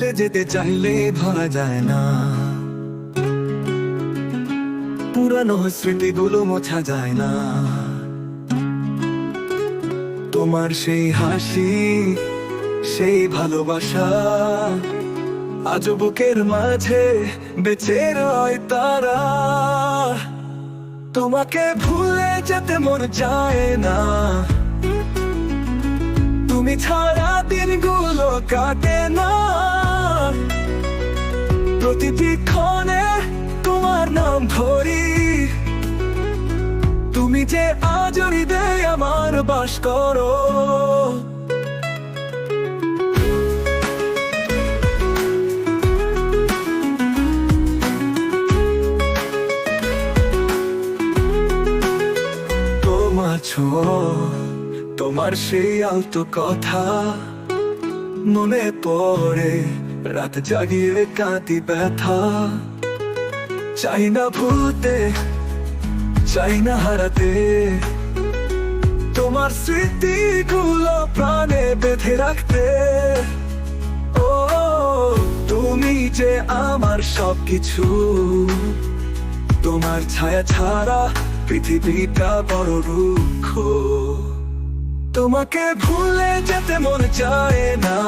ভুলে যেতে চাইলে ভরা যায় না। পুরানো স্মৃতিগুলো মোছা যায় না। তোমার সেই হাসি, সেই ভালোবাসা আজ বুকের মাঝে বেঁচে রয় তারা। তোমাকে ভুলে যেতে মন যায় না। তুমি ছাড়া দিনগুলো কাটে না। প্রতিটি ক্ষণে তোমার নাম ধরি। তুমি যে আজ হৃদয়ে আমার বাস করো। তোমার তোমার সেই আলতো কথা মনে পড়ে। রাত জাগিয়ে কাঁদি ব্যথা চাই না ভুলতে চাই না হারাতে তোমার স্মৃতিগুলো প্রাণে বেঁধে রাখতে ও তুমি যে আমার সবকিছু তোমার ছায়া ছাড়া পৃথিবীটা বড় রুক্ষ তোমাকে ভুলে যেতে মন চায় না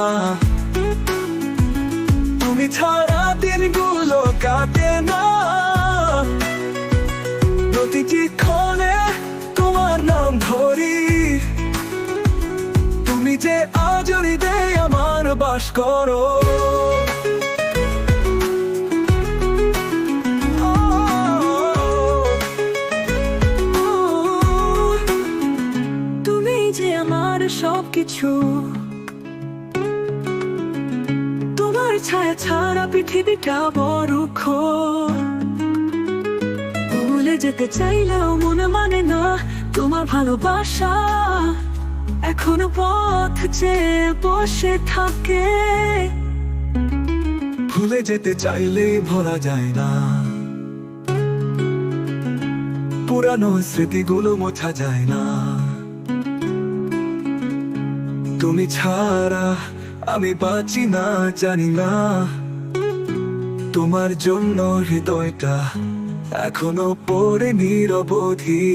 তুমি ছাড়া দিনগুলো কাটে না প্রতিটি ক্ষণে তোমার নাম ধরি তুমি যে আজ হৃদয়ে আমার বাস করো তুমি যে আমার সবকিছু তোমার ছায়া ছাড়া পৃথিবীটা বড়। ভুলে যেতে চাইলেও মনে মানে না তোমার ভালোবাসা। এখনও পথ যে বসে থাকে। ভুলে যেতে চাইলে ভোলা যায় না। পুরানো স্মৃতিগুলো মোছা যায় না। তুমি ছাড়া আমি পাচ্ছি না জানি না। তোমার জন্য হৃদয়টা এখনও পড়ে নিরবধি